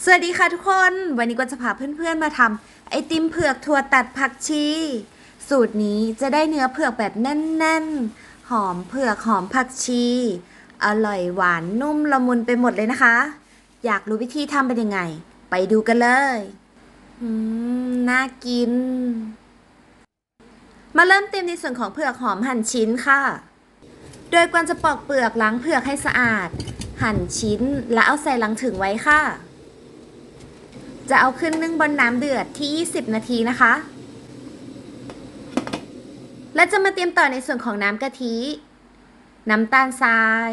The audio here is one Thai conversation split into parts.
สวัสดีค่ะทุกคน วันนี้ก็จะพาเพื่อนๆมาทำไอติมเผือกถั่วตัดผักชี สูตรนี้จะได้เนื้อเผือกแบบแน่นๆ หอมเผือกหอมผักชี อร่อยหวานนุ่มละมุนไปหมดเลยนะคะ อยากรู้วิธีทำเป็นยังไง ไปดูกันเลยอืมน่ากิน มาเริ่มเตรียมในส่วนของเผือกหอมหั่นชิ้นค่ะ โดยกวนจะปอกเปลือกล้างเผือกให้สะอาด หั่นชิ้นแล้วเอาใส่ลังถึงไว้ค่ะ จะเอาขึ้นนึ่งบนน้ำเดือดที่ 20 นาทีนะคะ และจะมาเตรียมต่อในส่วนของน้ำกะทิ น้ำตาลทราย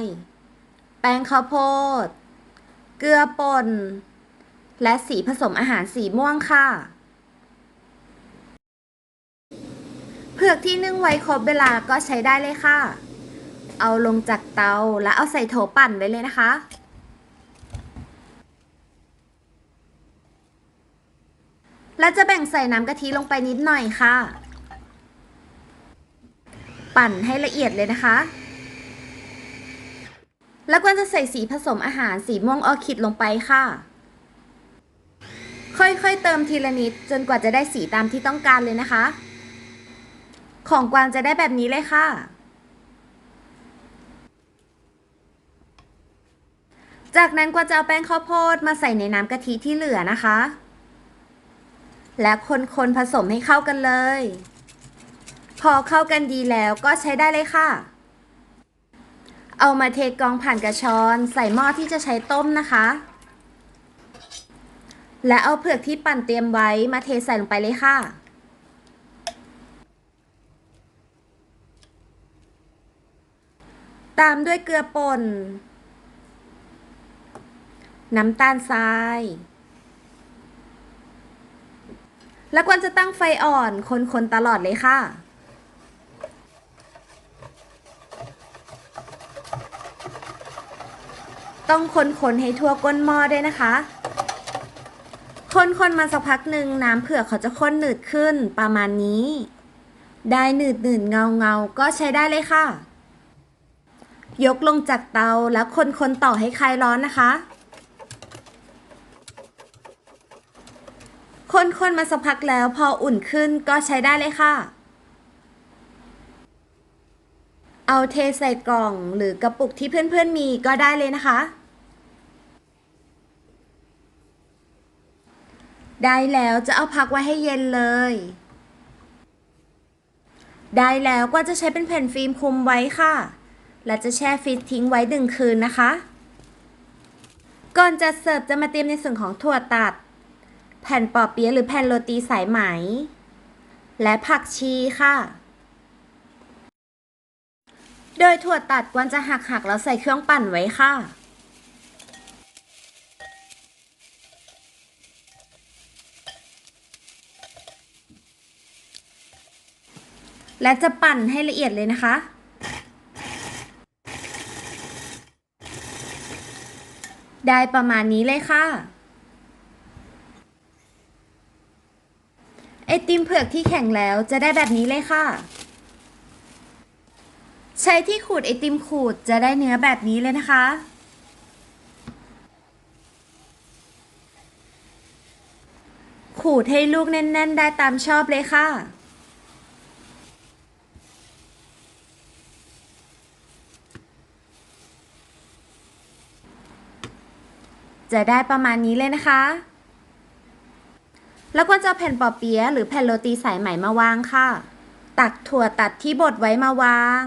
แป้งข้าวโพด เกลือป่น และสีผสมอาหารสีม่วงค่ะ เผือกที่นึ่งไว้ครบเวลาก็ใช้ได้เลยค่ะ เอาลงจากเตาแล้วเอาใส่โถปั่นไว้เลยนะคะ และจะแบ่งใส่น้ำกะทิลงไปนิดหน่อยค่ะ ปั่นให้ละเอียดเลยนะคะ แล้วก็จะใส่สีผสมอาหารสีม่วงออคิดลงไปค่ะ ค่อยๆเติมทีละนิดจนกว่าจะได้สีตามที่ต้องการเลยนะคะ ของกวางจะได้แบบนี้เลยค่ะจากนั้นกวางจะเอาแป้งข้าวโพดมาใส่ในน้ำกะทิที่เหลือนะคะ และคนๆผสมให้เข้ากันเลย พอเข้ากันดีแล้วก็ใช้ได้เลยค่ะ เอามาเทกรองผ่านกระชอน ใส่หม้อที่จะใช้ต้มนะคะ และเอาเผือกที่ปั่นเตรียมไว้มาเทใส่ลงไปเลยค่ะตามด้วยเกลือป่น น้ำตาลทราย แล้วควรจะตั้งไฟอ่อนคนๆตลอดเลยค่ะ ต้องคนๆให้ทั่วก้นหม้อด้วยนะคะ คนๆมาสักพักหนึ่งน้ำเผือกเขาจะข้นหนืดขึ้นประมาณนี้ ได้หนืดหนืดเงาเงาก็ใช้ได้เลยค่ะ ยกลงจากเตาแล้วคนๆต่อให้คลายร้อนนะคะ คนๆมาสักพักแล้วพออุ่นขึ้นก็ใช้ได้เลยค่ะ เอาเทใส่กล่องหรือกระปุกที่เพื่อนๆมีก็ได้เลยนะคะ ได้แล้วจะเอาพักไว้ให้เย็นเลย ได้แล้วก็จะใช้เป็นแผ่นฟิล์มคลุมไว้ค่ะ และจะแช่ฟรีซทิ้งไว้หนึ่งคืนนะคะ ก่อนจะเสิร์ฟจะมาเตรียมในส่วนของถั่วตัด แผ่นปอเปี๊ยะหรือแผ่นโรตีสายไหม และผักชีค่ะ โดยถั่วตัดกวนจะหักหักๆแล้วใส่เครื่องปั่นไว้ค่ะ และจะปั่นให้ละเอียดเลยนะคะได้ประมาณนี้เลยค่ะ ไอติมเผือกที่แข็งแล้วจะได้แบบนี้เลยค่ะ ใช้ที่ขูดไอติมขูดจะได้เนื้อแบบนี้เลยนะคะ ขูดให้ลูกแน่น ๆ ได้ตามชอบเลยค่ะจะได้ประมาณนี้เลยนะคะ แล้วก็จะแผ่นปอเปี๊ยะหรือแผ่นโรตีสายไหมมาวางค่ะ ตักถั่วตัดที่บดไว้มาวาง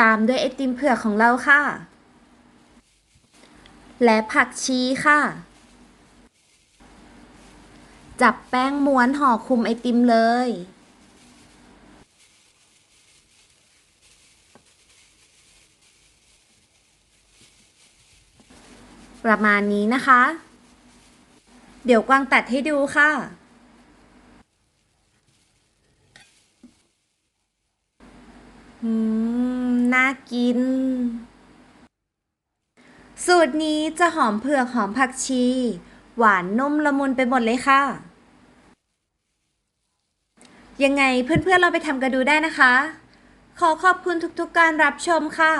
ตามด้วยไอติมเผือกของเราค่ะ และผักชีค่ะ จับแป้งม้วนห่อคลุมไอติมเลย ประมาณนี้นะคะ เดี๋ยวกวางตัดให้ดูค่ะ อืม น่ากิน สูตรนี้จะหอมเผือกหอมผักชี หวานนุ่มละมุนไปหมดเลยค่ะ ยังไงเพื่อนๆเราไปทำกันดูได้นะคะ ขอขอบคุณทุกๆกการรับชมค่ะ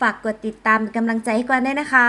ฝากกดติดตามเป็นกำลังใจให้กวางด้นะคะ